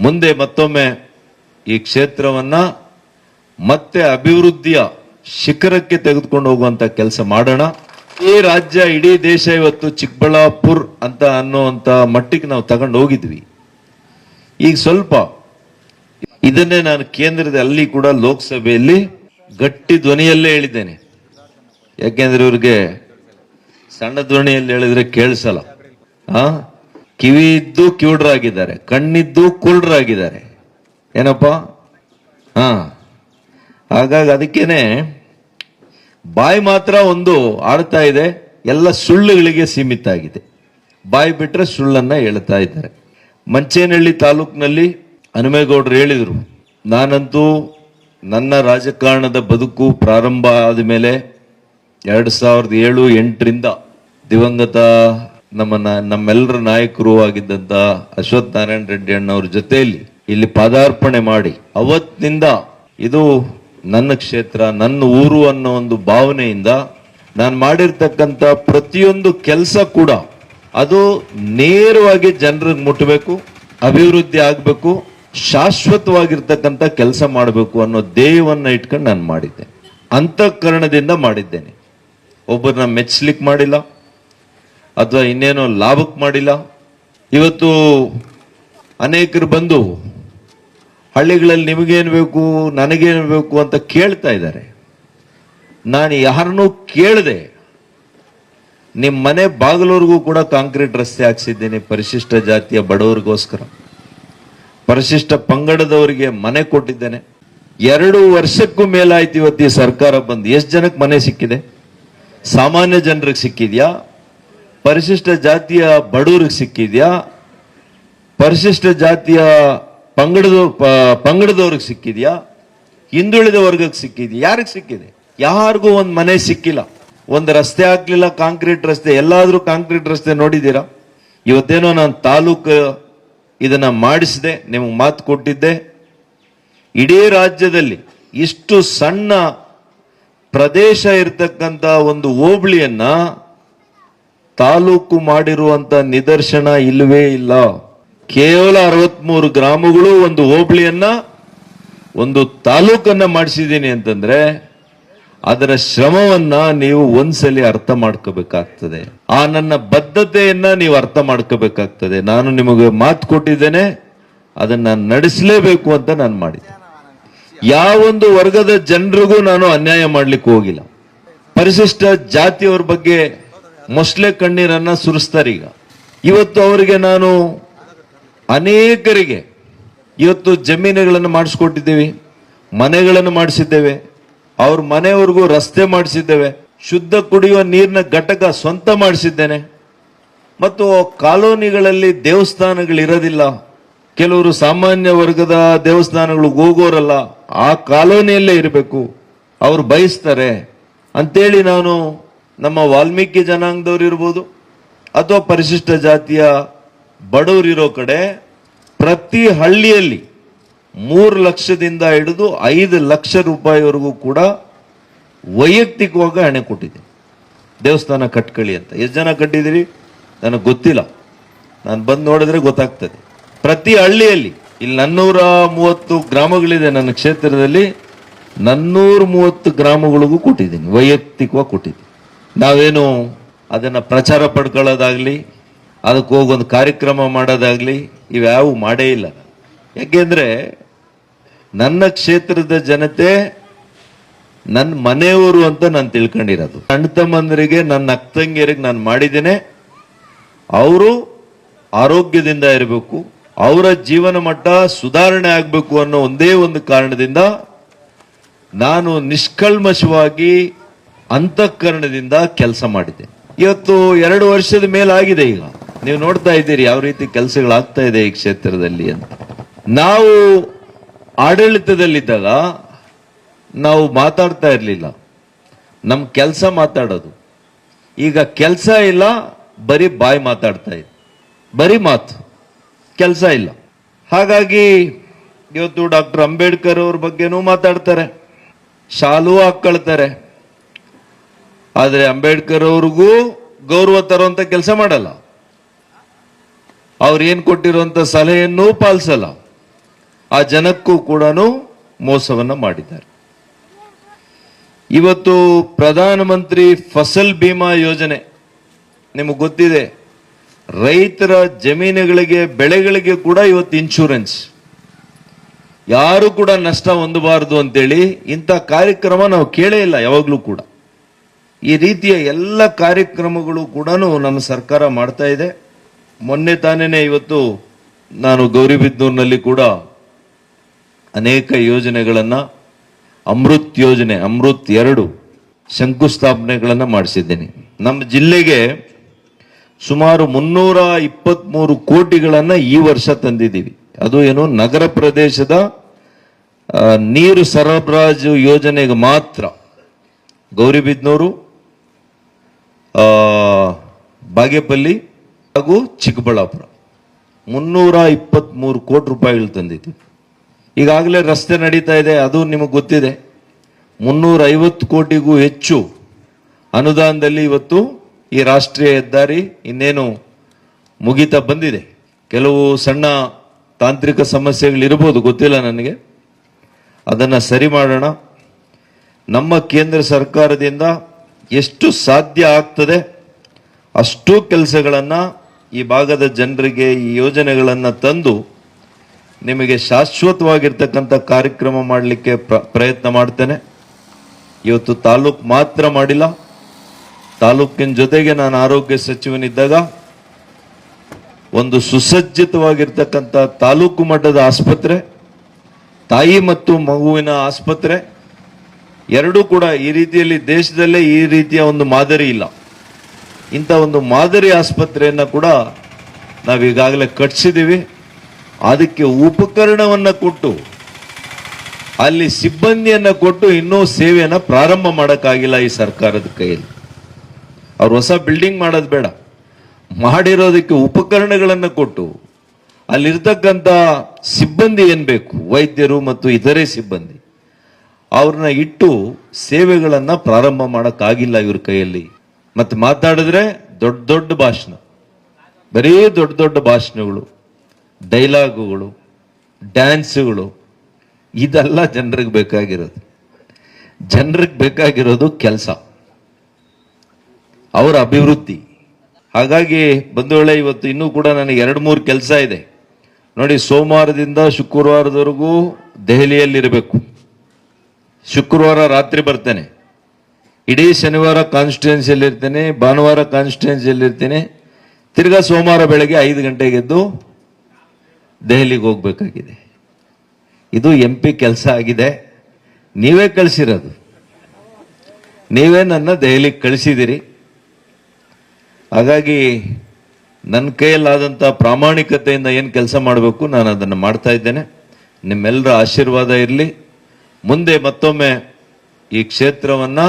ಮುಂದೆ ಮತ್ತೊಮ್ಮೆ ಈ ಕ್ಷೇತ್ರವನ್ನ ಮತ್ತೆ ಅಭಿವೃದ್ಧಿಯ ಶಿಖರಕ್ಕೆ ತೆಗೆದುಕೊಂಡು ಹೋಗುವಂತ ಕೆಲಸ ಮಾಡೋಣ. ಈ ರಾಜ್ಯ ಇಡೀ ದೇಶ ಇವತ್ತು ಚಿಕ್ಕಬಳ್ಳಾಪುರ್ ಅಂತ ಅನ್ನುವಂತ ಮಟ್ಟಿಗೆ ನಾವು ತಗೊಂಡು ಹೋಗಿದ್ವಿ. ಈಗ ಸ್ವಲ್ಪ ಇದನ್ನೇ ನಾನು ಕೇಂದ್ರದ ಅಲ್ಲಿ ಕೂಡ ಲೋಕಸಭೆಯಲ್ಲಿ ಗಟ್ಟಿ ಧ್ವನಿಯಲ್ಲೇ ಹೇಳಿದ್ದೇನೆ. ಯಾಕೆಂದ್ರೆ ಇವ್ರಿಗೆ ಸಣ್ಣ ಧ್ವನಿಯಲ್ಲಿ ಹೇಳಿದ್ರೆ ಕೇಳಿಸಲ್ಲ. ಆ? ಕಿವಿ ಇದ್ದು ಕಿವುಡ್ರಾಗಿದ್ದಾರೆ ಕಣ್ಣಿದ್ದು ಕುರುಡ್ರಾಗಿದ್ದಾರೆ. ಏನಪ್ಪ? ಹಾ. ಹಾಗಾಗಿ ಅದಕ್ಕೇನೆ ಬಾಯಿ ಮಾತ್ರ ಒಂದು ಆಡ್ತಾ ಇದೆ, ಎಲ್ಲ ಸುಳ್ಳುಗಳಿಗೆ ಸೀಮಿತ ಆಗಿದೆ ಬಾಯಿ ಬಿಟ್ಟರೆ ಸುಳ್ಳನ್ನು ಹೇಳ್ತಾ ಇದ್ದಾರೆ. ಮಂಚೇನಹಳ್ಳಿ ತಾಲೂಕಿನಲ್ಲಿ ಹನುಮೇಗೌಡರು ಹೇಳಿದರು, ನಾನಂತೂ ನನ್ನ ರಾಜಕಾರಣದ ಬದುಕು ಪ್ರಾರಂಭ ಆದ ಮೇಲೆ ಎರಡು ಸಾವಿರದ ಏಳು ಎಂಟರಿಂದ ದಿವಂಗತ ನಮ್ಮ ನಮ್ಮೆಲ್ಲರ ನಾಯಕರು ಆಗಿದ್ದಂತ ಅಶ್ವಥ್ ನಾರಾಯಣ ರೆಡ್ಡಿ ಅಣ್ಣವ್ರ ಜೊತೆಯಲ್ಲಿ ಇಲ್ಲಿ ಪಾದಾರ್ಪಣೆ ಮಾಡಿ ಅವತ್ತಿನಿಂದ ಇದು ನನ್ನ ಕ್ಷೇತ್ರ, ನನ್ನ ಊರು ಅನ್ನೋ ಒಂದು ಭಾವನೆಯಿಂದ ನಾನು ಮಾಡಿರ್ತಕ್ಕಂಥ ಪ್ರತಿಯೊಂದು ಕೆಲಸ ಕೂಡ ಅದು ನೇರವಾಗಿ ಜನರಿಗೆ ಮುಟ್ಟಬೇಕು ಅಭಿವೃದ್ಧಿ ಆಗಬೇಕು ಶಾಶ್ವತವಾಗಿರ್ತಕ್ಕಂಥ ಕೆಲಸ ಮಾಡಬೇಕು ಅನ್ನೋ ಧ್ಯೇಯವನ್ನು ಇಟ್ಕೊಂಡು ನಾನು ಮಾಡಿದ್ದೆ. ಅಂತಃಕರಣದಿಂದ ಮಾಡಿದ್ದೇನೆ. ಒಬ್ಬರನ್ನ ಮೆಚ್ಚಲಿಕ್ಕೆ ಮಾಡಿಲ್ಲ ಅಥವಾ ಇನ್ನೇನೋ ಲಾಭಕ್ಕೆ ಮಾಡಿಲ್ಲ. ಇವತ್ತು ಅನೇಕರು ಬಂದು ಹಳ್ಳಿಗಳಲ್ಲಿ ನಿಮಗೇನು ಬೇಕು, ನನಗೇನು ಬೇಕು ಅಂತ ಕೇಳ್ತಾ ಇದ್ದಾರೆ. ನಾನು ಯಾರನ್ನೂ ಕೇಳದೆ ನಿಮ್ಮ ಮನೆ ಬಾಗಿಲವರೆಗೂ ಕೂಡ ಕಾಂಕ್ರೀಟ್ ರಸ್ತೆ ಹಾಕ್ಸಿದ್ದೀನಿ ಪರಿಶಿಷ್ಟ ಜಾತಿಯ ಬಡವರಿಗೋಸ್ಕರ. ಪರಿಶಿಷ್ಟ ಪಂಗಡದವರಿಗೆ ಮನೆ ಕೊಟ್ಟಿದ್ದೇನೆ. ಎರಡು ವರ್ಷಕ್ಕೂ ಮೇಲಾಯ್ತು ಇವತ್ತು ಈ ಸರ್ಕಾರ ಬಂದು. ಎಷ್ಟು ಜನಕ್ಕೆ ಮನೆ ಸಿಕ್ಕಿದೆ? ಸಾಮಾನ್ಯ ಜನರಿಗೆ ಸಿಕ್ಕಿದ್ಯಾ? ಪರಿಶಿಷ್ಟ ಜಾತಿಯ ಬಡವ್ರಿಗೆ ಸಿಕ್ಕಿದ್ಯಾ? ಪರಿಶಿಷ್ಟ ಜಾತಿಯ ಪಂಗಡದ ಪಂಗಡದವ್ರಿಗೆ ಸಿಕ್ಕಿದ್ಯಾ? ಹಿಂದುಳಿದ ವರ್ಗಕ್ಕೆ ಸಿಕ್ಕಿದ್ಯಾ? ಯಾರಿಗೆ ಸಿಕ್ಕಿದೆ? ಯಾರಿಗೂ ಒಂದು ಮನೆ ಸಿಕ್ಕಿಲ್ಲ. ಒಂದು ರಸ್ತೆ ಆಗಲಿಲ್ಲ, ಕಾಂಕ್ರೀಟ್ ರಸ್ತೆ. ಎಲ್ಲಾದ್ರೂ ಕಾಂಕ್ರೀಟ್ ರಸ್ತೆ ನೋಡಿದ್ದೀರಾ? ಇವತ್ತೇನೋ ನಾನು ತಾಲೂಕು ಇದನ್ನ ಮಾಡಿಸಿದೆ, ನಿಮಗೆ ಮಾತು ಕೊಟ್ಟಿದ್ದೆ. ಇಡೀ ರಾಜ್ಯದಲ್ಲಿ ಇಷ್ಟು ಸಣ್ಣ ಪ್ರದೇಶ ಇರತಕ್ಕಂಥ ಒಂದು ಹೋಬಳಿಯನ್ನ ತಾಲೂಕು ಮಾಡಿರುವಂತ ನಿದರ್ಶನ ಇಲ್ಲವೇ ಇಲ್ಲ. ಕೇವಲ ಅರವತ್ಮೂರು ಗ್ರಾಮಗಳು ಒಂದು ಹೋಬಳಿಯನ್ನ, ಒಂದು ತಾಲೂಕನ್ನ ಮಾಡಿಸಿದ್ದೀನಿ ಅಂತಂದ್ರೆ ಅದರ ಶ್ರಮವನ್ನ ನೀವು ಒಂದ್ಸಲಿ ಅರ್ಥ ಮಾಡ್ಕೋಬೇಕಾಗ್ತದೆ. ಆ ನನ್ನ ಬದ್ಧತೆಯನ್ನ ನೀವು ಅರ್ಥ ಮಾಡ್ಕೋಬೇಕಾಗ್ತದೆ. ನಾನು ನಿಮಗೆ ಮಾತು ಕೊಟ್ಟಿದ್ದೇನೆ, ಅದನ್ನ ನಡೆಸಲೇಬೇಕು ಅಂತ ನಾನು ಮಾಡಿದ್ದೆ ಯಾವೊಂದು ವರ್ಗದ ಜನರಿಗೂ ನಾನು ಅನ್ಯಾಯ ಮಾಡ್ಲಿಕ್ಕೆ ಹೋಗಿಲ್ಲ. ಪರಿಶಿಷ್ಟ ಜಾತಿಯವ್ರ ಬಗ್ಗೆ ಮೊಸಳೆ ಕಣ್ಣೀರನ್ನು ಸುರಿಸ್ತಾರೆ ಈಗ. ಇವತ್ತು ಅವರಿಗೆ ನಾನು ಅನೇಕರಿಗೆ ಇವತ್ತು ಜಮೀನುಗಳನ್ನು ಮಾಡಿಸ್ಕೊಟ್ಟಿದ್ದೀವಿ, ಮನೆಗಳನ್ನು ಮಾಡಿಸಿದ್ದೇವೆ, ಅವ್ರ ಮನೆಯವರೆಗೂ ರಸ್ತೆ ಮಾಡಿಸಿದ್ದೇವೆ, ಶುದ್ಧ ಕುಡಿಯುವ ನೀರಿನ ಘಟಕ ಸ್ವಂತ ಮಾಡಿಸಿದ್ದೇನೆ. ಮತ್ತು ಕಾಲೋನಿಗಳಲ್ಲಿ ದೇವಸ್ಥಾನಗಳಿರೋದಿಲ್ಲ ಕೆಲವರು ಸಾಮಾನ್ಯ ವರ್ಗದ ದೇವಸ್ಥಾನಗಳಿಗೆ ಹೋಗೋರಲ್ಲ, ಆ ಕಾಲೋನಿಯಲ್ಲೇ ಇರಬೇಕು, ಅವ್ರು ಬಯಸ್ತಾರೆ. ಅಂತೇಳಿ ನಾನು ನಮ್ಮ ವಾಲ್ಮೀಕಿ ಜನಾಂಗದವ್ರು ಇರ್ಬೋದು ಅಥವಾ ಪರಿಶಿಷ್ಟ ಜಾತಿಯ ಬಡವರಿರೋ ಕಡೆ ಪ್ರತಿ ಹಳ್ಳಿಯಲ್ಲಿ ಮೂರು ಲಕ್ಷದಿಂದ ಹಿಡಿದು ಐದು ಲಕ್ಷ ರೂಪಾಯಿವರೆಗೂ ಕೂಡ ವೈಯಕ್ತಿಕವಾಗಿ ಹಣೆ ಕೊಟ್ಟಿದ್ದೆ ದೇವಸ್ಥಾನ ಕಟ್ಕೊಳ್ಳಿ ಅಂತ. ಎಷ್ಟು ಜನ ಕಟ್ಟಿದ್ದೀರಿ? ನನಗೆ ಗೊತ್ತಿಲ್ಲ. ನಾನು ಬಂದು ನೋಡಿದ್ರೆ ಗೊತ್ತಾಗ್ತದೆ. ಪ್ರತಿ ಹಳ್ಳಿಯಲ್ಲಿ, ಇಲ್ಲಿ ನನ್ನೂರ ಮೂವತ್ತು ಗ್ರಾಮಗಳಿದೆ ನನ್ನ ಕ್ಷೇತ್ರದಲ್ಲಿ, ನನ್ನೂರ ಮೂವತ್ತು ಗ್ರಾಮಗಳಿಗೂ ಕೊಟ್ಟಿದ್ದೀನಿ. ವೈಯಕ್ತಿಕವಾಗಿ ಕೊಟ್ಟಿದ್ದೀನಿ. ನಾವೇನು ಅದನ್ನು ಪ್ರಚಾರ ಪಡ್ಕೊಳ್ಳೋದಾಗಲಿ, ಅದಕ್ಕೆ ಹೋಗೊಂದು ಕಾರ್ಯಕ್ರಮ ಮಾಡೋದಾಗಲಿ, ಇವ್ಯಾವು ಮಾಡೇ ಇಲ್ಲ. ಯಾಕೆಂದರೆ ನನ್ನ ಕ್ಷೇತ್ರದ ಜನತೆ ನನ್ನ ಮನೆಯವರು ಅಂತ ನಾನು ತಿಳ್ಕೊಂಡಿರೋದು. ಅಣ್ಣ ತಮ್ಮಂದರಿಗೆ, ನನ್ನ ಅಕ್ಕಂಗಿಯರಿಗೆ ನಾನು ಮಾಡಿದ್ದೇನೆ. ಅವರು ಆರೋಗ್ಯದಿಂದ ಇರಬೇಕು, ಅವರ ಜೀವನ ಮಟ್ಟ ಸುಧಾರಣೆ ಆಗಬೇಕು ಅನ್ನೋ ಒಂದೇ ಒಂದು ಕಾರಣದಿಂದ ನಾನು ನಿಷ್ಕಲ್ಮಶವಾಗಿ ಅಂತಃಕರಣದಿಂದ ಕೆಲಸ ಮಾಡಿದೆ. ಇವತ್ತು ಎರಡು ವರ್ಷದ ಮೇಲಾಗಿದೆ ಈಗ. ನೀವು ನೋಡ್ತಾ ಇದ್ದೀರಿ ಯಾವ ರೀತಿ ಕೆಲಸಗಳಾಗ್ತಾ ಇದೆ ಈ ಕ್ಷೇತ್ರದಲ್ಲಿ ಅಂತ. ನಾವು ಆಡಳಿತದಲ್ಲಿದ್ದಾಗ ನಾವು ಮಾತಾಡ್ತಾ ಇರಲಿಲ್ಲ. ನಮ್ಮ ಕೆಲಸ ಮಾತಾಡೋದು. ಈಗ ಕೆಲಸ ಇಲ್ಲ, ಬರೀ ಬಾಯಿ ಮಾತಾಡ್ತಾ ಇದೆ. ಬರೀ ಮಾತು. ಕೆಲಸ ಇಲ್ಲ. ಹಾಗಾಗಿ ಇವತ್ತು ಡಾಕ್ಟರ್ ಅಂಬೇಡ್ಕರ್ ಅವ್ರ ಬಗ್ಗೆನೂ ಮಾತಾಡ್ತಾರೆ. ಶಾಲು ಹಾಕೊಳ್ತಾರೆ ಆದ್ರೆ ಅಂಬೇಡ್ಕರ್ ಅವ್ರಿಗೂ ಗೌರವ ತರುವಂಥ ಕೆಲಸ ಮಾಡಲ್ಲ. ಅವ್ರು ಏನು ಕೊಟ್ಟಿರುವಂತ ಸಲಹೆಯನ್ನೂ ಪಾಲಿಸಲ್ಲ. ಆ ಜನಕ್ಕೂ ಕೂಡ ಮೋಸವನ್ನು ಮಾಡಿದ್ದಾರೆ. ಇವತ್ತು ಪ್ರಧಾನಮಂತ್ರಿ ಫಸಲ್ ಬಿಮಾ ಯೋಜನೆ, ನಿಮಗೆ ಗೊತ್ತಿದೆ, ರೈತರ ಜಮೀನುಗಳಿಗೆ, ಬೆಳೆಗಳಿಗೆ ಕೂಡ ಇವತ್ತು ಇನ್ಶೂರೆನ್ಸ್ ಯಾರು ಕೂಡ ನಷ್ಟ ಹೊಂದಬಾರದು ಅಂತೇಳಿ ಇಂಥ ಕಾರ್ಯಕ್ರಮ ನಾವು ಕೇಳೇ ಇಲ್ಲ, ಯಾವಾಗಲೂ ಕೂಡ. ಈ ರೀತಿಯ ಎಲ್ಲ ಕಾರ್ಯಕ್ರಮಗಳು ಕೂಡ ನಮ್ಮ ಸರ್ಕಾರ ಮಾಡ್ತಾ ಇದೆ. ಮೊನ್ನೆ ತಾನೇ ಇವತ್ತು ನಾನು ಗೌರಿಬಿದ್ನೂರಿನಲ್ಲಿ ಕೂಡ ಅನೇಕ ಯೋಜನೆಗಳನ್ನು, ಅಮೃತ್ ಯೋಜನೆ, ಅಮೃತ್ ಎರಡು ಶಂಕುಸ್ಥಾಪನೆಗಳನ್ನು ಮಾಡಿಸಿದ್ದೀನಿ. ನಮ್ಮ ಜಿಲ್ಲೆಗೆ ಸುಮಾರು ಮುನ್ನೂರ ಇಪ್ಪತ್ಮೂರು ಕೋಟಿಗಳನ್ನು ಈ ವರ್ಷ ತಂದಿದ್ದೀವಿ. ಅದು ಏನು ನಗರ ಪ್ರದೇಶದ ನೀರು ಸರಬರಾಜು ಯೋಜನೆಗೆ ಮಾತ್ರ. ಗೌರಿಬಿದನೂರು ಬಾಗೇಪಲ್ಲಿ ಹಾಗೂ ಚಿಕ್ಕಬಳ್ಳಾಪುರ. ಮುನ್ನೂರ ಇಪ್ಪತ್ಮೂರು ಕೋಟಿ ರೂಪಾಯಿಗಳು ತಂದಿದ್ದೀವಿ ಈಗಾಗಲೇ ರಸ್ತೆ ನಡೀತಾ ಇದೆ, ಅದು ನಿಮಗೆ ಗೊತ್ತಿದೆ. ಮುನ್ನೂರ ಐವತ್ತು ಕೋಟಿಗೂ ಹೆಚ್ಚು ಅನುದಾನದಲ್ಲಿ ಇವತ್ತು ಈ ರಾಷ್ಟ್ರೀಯ ಹೆದ್ದಾರಿ ಇನ್ನೇನು ಮುಗಿತಾ ಬಂದಿದೆ. ಕೆಲವು ಸಣ್ಣ ತಾಂತ್ರಿಕ ಸಮಸ್ಯೆಗಳಿರ್ಬೋದು, ಗೊತ್ತಿಲ್ಲ ನನಗೆ. ಅದನ್ನು ಸರಿ ಮಾಡೋಣ. ನಮ್ಮ ಕೇಂದ್ರ ಸರ್ಕಾರದಿಂದ ಎಷ್ಟು ಸಾಧ್ಯ ಆಗ್ತದೆ ಅಷ್ಟು ಕೆಲಸಗಳನ್ನು ಈ ಭಾಗದ ಜನರಿಗೆ ಈ ಯೋಜನೆಗಳನ್ನು ತಂದು ನಿಮಗೆ ಶಾಶ್ವತವಾಗಿರ್ತಕ್ಕಂಥ ಕಾರ್ಯಕ್ರಮ ಮಾಡಲಿಕ್ಕೆ ಪ್ರ- ಪ್ರಯತ್ನ ಮಾಡ್ತೇನೆ. ಇವತ್ತು ತಾಲೂಕು ಮಾತ್ರ ಮಾಡಿಲ್ಲ. ತಾಲೂಕಿನ ಜೊತೆಗೆ ನಾನು ಆರೋಗ್ಯ ಸಚಿವನಿದ್ದಾಗ ಒಂದು ಸುಸಜ್ಜಿತವಾಗಿರ್ತಕ್ಕಂಥ ತಾಲೂಕು ಮಟ್ಟದ ಆಸ್ಪತ್ರೆ, ತಾಯಿ ಮತ್ತು ಮಗುವಿನ ಆಸ್ಪತ್ರೆ ಎರಡೂ ಕೂಡ ಈ ರೀತಿಯಲ್ಲಿ ದೇಶದಲ್ಲೇ ಈ ರೀತಿಯ ಒಂದು ಮಾದರಿ ಇಲ್ಲ. ಇಂಥ ಒಂದು ಮಾದರಿ ಆಸ್ಪತ್ರೆಯನ್ನು ಕೂಡ ನಾವು ಈಗಾಗಲೇ ಕಟ್ಸಿದ್ದೀವಿ ಅದಕ್ಕೆ ಉಪಕರಣವನ್ನು ಕೊಟ್ಟು, ಅಲ್ಲಿ ಸಿಬ್ಬಂದಿಯನ್ನು ಕೊಟ್ಟು ಇನ್ನೂ ಸೇವೆಯನ್ನು ಪ್ರಾರಂಭ ಮಾಡೋಕ್ಕಾಗಿಲ್ಲ ಈ ಸರ್ಕಾರದ ಕೈಯಲ್ಲಿ. ಅವ್ರು ಹೊಸ ಬಿಲ್ಡಿಂಗ್ ಮಾಡೋದು ಬೇಡ. ಮಾಡಿರೋದಕ್ಕೆ ಉಪಕರಣಗಳನ್ನು ಕೊಟ್ಟು, ಅಲ್ಲಿರ್ತಕ್ಕಂಥ ಸಿಬ್ಬಂದಿ ಏನು ಬೇಕು? ವೈದ್ಯರು ಮತ್ತು ಇತರೆ ಸಿಬ್ಬಂದಿ. ಅವ್ರನ್ನ ಇಟ್ಟು ಸೇವೆಗಳನ್ನು ಪ್ರಾರಂಭ ಮಾಡೋಕ್ಕಾಗಿಲ್ಲ ಇವ್ರ ಕೈಯಲ್ಲಿ. ಮತ್ತೆ ಮಾತಾಡಿದ್ರೆ ದೊಡ್ಡ ದೊಡ್ಡ ಭಾಷಣ. ಬರೀ ದೊಡ್ಡ ದೊಡ್ಡ ಭಾಷಣಗಳು. ಡೈಲಾಗುಗಳು, ಡ್ಯಾನ್ಸುಗಳು. ಇದೆಲ್ಲ ಜನರಿಗೆ ಬೇಕಾಗಿರೋದು. ಜನರಿಗೆ ಬೇಕಾಗಿರೋದು ಕೆಲಸ. ಅವರ ಅಭಿವೃದ್ಧಿ. ಹಾಗಾಗಿ ಬಂಧುಗಳೇ, ಇವತ್ತು ಇನ್ನೂ ಕೂಡ ನನಗೆ ಎರಡು ಮೂರು ಕೆಲಸ ಇದೆ. ನೋಡಿ, ಸೋಮವಾರದಿಂದ ಶುಕ್ರವಾರದವರೆಗೂ ದೆಹಲಿಯಲ್ಲಿರಬೇಕು. ಶುಕ್ರವಾರ ರಾತ್ರಿ ಬರ್ತೇನೆ. ಇಡೀ ಶನಿವಾರ ಕಾನ್ಸ್ಟಿಟ್ಯೂನ್ಸಿಯಲ್ಲಿ ಇರ್ತೇನೆ, ಭಾನುವಾರ ಕಾನ್ಸ್ಟಿಟ್ಯೂನ್ಸಿಯಲ್ಲಿ ಇರ್ತೇನೆ. ತಿರ್ಗಾ ಸೋಮವಾರ ಬೆಳಗ್ಗೆ ಐದು ಗಂಟೆಗೆದ್ದು ದೆಹಲಿಗೆ ಹೋಗಬೇಕಾಗಿದೆ. ಇದು ಎಂ ಪಿ ಕೆಲಸ ಆಗಿದೆ. ನೀವೇ ಕಳಿಸಿರೋದು. ನೀವೇ ನನ್ನ ದೆಹಲಿಗೆ ಕಳಿಸಿದ್ದೀರಿ. ಹಾಗಾಗಿ ನನ್ನ ಕೈಯಲ್ಲಾದಂಥ ಪ್ರಾಮಾಣಿಕತೆಯಿಂದ ಏನು ಕೆಲಸ ಮಾಡಬೇಕು ನಾನು ಅದನ್ನು ಮಾಡ್ತಾ ಇದ್ದೇನೆ. ನಿಮ್ಮೆಲ್ಲರ ಆಶೀರ್ವಾದ ಇರಲಿ. ಮುಂದೆ ಮತ್ತೊಮ್ಮೆ ಈ ಕ್ಷೇತ್ರವನ್ನು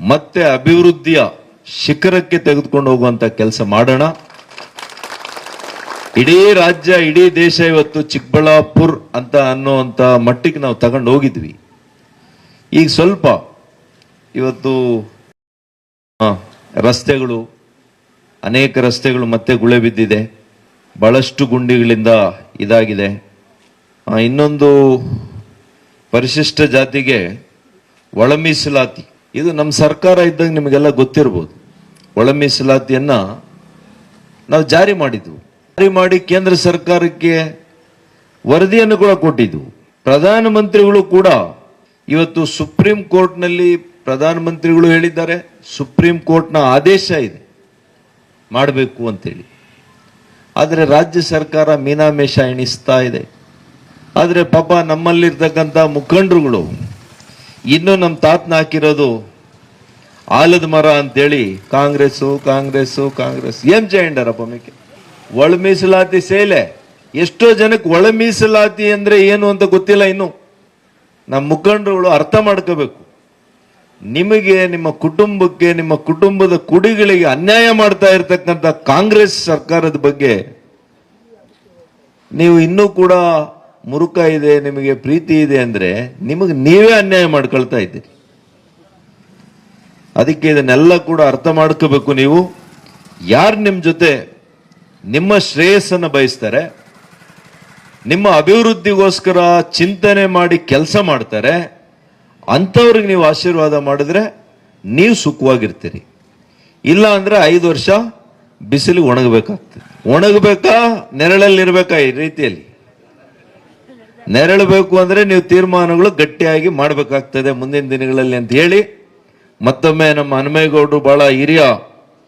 ಮತ್ತೆ ಅಭಿವೃದ್ಧಿಯ ಶಿಖರಕ್ಕೆ ತೆಗೆದುಕೊಂಡು ಹೋಗುವಂಥ ಕೆಲಸ ಮಾಡೋಣ. ಇಡೀ ರಾಜ್ಯ, ಇಡೀ ದೇಶ ಇವತ್ತು ಚಿಕ್ಕಬಳ್ಳಾಪುರ್ ಅಂತ ಅನ್ನುವಂಥ ಮಟ್ಟಿಗೆ ನಾವು ತಗೊಂಡು ಹೋಗಿದ್ವಿ. ಈಗ ಸ್ವಲ್ಪ ಇವತ್ತು ರಸ್ತೆಗಳು, ಅನೇಕ ರಸ್ತೆಗಳು ಮತ್ತೆ ಗುಳೆ ಬಿದ್ದಿದೆ. ಬಹಳಷ್ಟು ಗುಂಡಿಗಳಿಂದ ಇದಾಗಿದೆ. ಇನ್ನೊಂದು ಪರಿಶಿಷ್ಟ ಜಾತಿಗೆ ಒಳ ಮೀಸಲಾತಿ ಇದು ನಮ್ಮ ಸರ್ಕಾರ ಇದ್ದಾಗ ನಿಮಗೆಲ್ಲ ಗೊತ್ತಿರ್ಬೋದು. ಒಳ ಮೀಸಲಾತಿಯನ್ನ ನಾವು ಜಾರಿ ಮಾಡಿದ್ವು. ಜಾರಿ ಮಾಡಿ ಕೇಂದ್ರ ಸರ್ಕಾರಕ್ಕೆ ವರದಿಯನ್ನು ಕೂಡ ಕೊಟ್ಟಿದ್ವು. ಪ್ರಧಾನಮಂತ್ರಿಗಳು ಕೂಡ ಇವತ್ತು ಸುಪ್ರೀಂ ಕೋರ್ಟ್ನಲ್ಲಿ ಪ್ರಧಾನಮಂತ್ರಿಗಳು ಹೇಳಿದ್ದಾರೆ, ಸುಪ್ರೀಂ ಕೋರ್ಟ್ನ ಆದೇಶ ಇದೆ, ಮಾಡಬೇಕು ಅಂತೇಳಿ. ಆದರೆ ರಾಜ್ಯ ಸರ್ಕಾರ ಮೀನಾಮೇಷ ಎಣಿಸ್ತಾ ಇದೆ. ಆದರೆ ಪಾಪ ನಮ್ಮಲ್ಲಿರ್ತಕ್ಕಂಥ ಮುಖಂಡರುಗಳು, ಇನ್ನೂ ನಮ್ಮ ತಾತನ ಹಾಕಿರೋದು ಆಲದ ಮರ ಅಂತೇಳಿ ಕಾಂಗ್ರೆಸ್ಸು ಕಾಂಗ್ರೆಸ್ಸು ಕಾಂಗ್ರೆಸ್ ಏನು ಜಯಂಡರಪ್ಪ ಮೇಕೆ ಒಳ ಮೀಸಲಾತಿ ಸೇಲೆ. ಎಷ್ಟೋ ಜನಕ್ಕೆ ಒಳ ಮೀಸಲಾತಿ ಅಂದರೆ ಏನು ಅಂತ ಗೊತ್ತಿಲ್ಲ ಇನ್ನು. ನಮ್ಮ ಮುಖಂಡರುಗಳು ಅರ್ಥ ಮಾಡ್ಕೋಬೇಕು. ನಿಮಗೆ ನಿಮ್ಮ ಕುಟುಂಬಕ್ಕೆ, ನಿಮ್ಮ ಕುಟುಂಬದ ಕುಡಿಗಳಿಗೆ ಅನ್ಯಾಯ ಮಾಡ್ತಾ ಇರತಕ್ಕಂಥ ಕಾಂಗ್ರೆಸ್ ಸರ್ಕಾರದ ಬಗ್ಗೆ ನೀವು ಇನ್ನೂ ಕೂಡ ಮುರುಕ ಇದೆ, ನಿಮಗೆ ಪ್ರೀತಿ ಇದೆ ಅಂದರೆ ನಿಮಗೆ ನೀವೇ ಅನ್ಯಾಯ ಮಾಡ್ಕೊಳ್ತಾ ಇದ್ದೀರಿ. ಅದಕ್ಕೆ ಇದನ್ನೆಲ್ಲ ಕೂಡ ಅರ್ಥ ಮಾಡ್ಕೋಬೇಕು ನೀವು. ಯಾರು ನಿಮ್ಮ ಜೊತೆ ನಿಮ್ಮ ಶ್ರೇಯಸ್ಸನ್ನು ಬಯಸ್ತಾರೆ, ನಿಮ್ಮ ಅಭಿವೃದ್ಧಿಗೋಸ್ಕರ ಚಿಂತನೆ ಮಾಡಿ ಕೆಲಸ ಮಾಡ್ತಾರೆ, ಅಂಥವ್ರಿಗೆ ನೀವು ಆಶೀರ್ವಾದ ಮಾಡಿದ್ರೆ ನೀವು ಸುಖವಾಗಿರ್ತೀರಿ. ಇಲ್ಲ ಅಂದರೆ ಐದು ವರ್ಷ ಬಿಸಿಲಿಗೆ ಒಣಗಬೇಕಾಗ್ತದೆ. ಒಣಗಬೇಕಾ, ನೆರಳಲ್ಲಿರ್ಬೇಕಾ ಈ ರೀತಿಯಲ್ಲಿ? ನೆರಳಬೇಕು ಅಂದರೆ ನೀವು ತೀರ್ಮಾನಗಳು ಗಟ್ಟಿಯಾಗಿ ಮಾಡಬೇಕಾಗ್ತದೆ ಮುಂದಿನ ದಿನಗಳಲ್ಲಿ ಅಂತ ಹೇಳಿ ಮತ್ತೊಮ್ಮೆ ನಮ್ಮ ಹನುಮೇಗೌಡರು ಬಹಳ ಹಿರಿಯ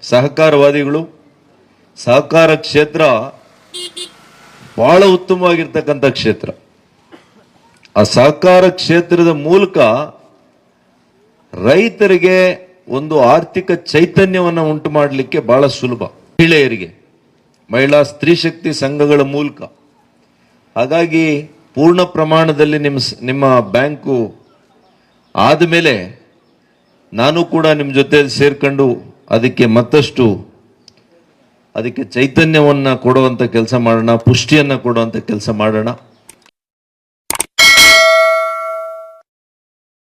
ಸಹಕಾರವಾದಿಗಳು. ಸಹಕಾರ ಕ್ಷೇತ್ರ ಬಹಳ ಉತ್ತಮವಾಗಿರ್ತಕ್ಕಂಥ ಕ್ಷೇತ್ರ. ಆ ಸಹಕಾರ ಕ್ಷೇತ್ರದ ಮೂಲಕ ರೈತರಿಗೆ ಒಂದು ಆರ್ಥಿಕ ಚೈತನ್ಯವನ್ನು ಉಂಟು ಮಾಡಲಿಕ್ಕೆ ಬಹಳ ಸುಲಭ. ಮಹಿಳೆಯರಿಗೆ, ಮಹಿಳಾ ಸ್ತ್ರೀ ಶಕ್ತಿ ಸಂಘಗಳ ಮೂಲಕ. ಹಾಗಾಗಿ ಪೂರ್ಣ ಪ್ರಮಾಣದಲ್ಲಿ ನಿಮ್ಮ ನಿಮ್ಮ ಬ್ಯಾಂಕು ಆದಮೇಲೆ ನಾನು ಕೂಡ ನಿಮ್ಮ ಜೊತೆ ಸೇರ್ಕೊಂಡು ಅದಕ್ಕೆ ಮತ್ತಷ್ಟು ಅದಕ್ಕೆ ಚೈತನ್ಯವನ್ನು ಕೊಡುವಂಥ ಕೆಲಸ ಮಾಡೋಣ, ಪುಷ್ಟಿಯನ್ನು ಕೊಡುವಂಥ ಕೆಲಸ ಮಾಡೋಣ.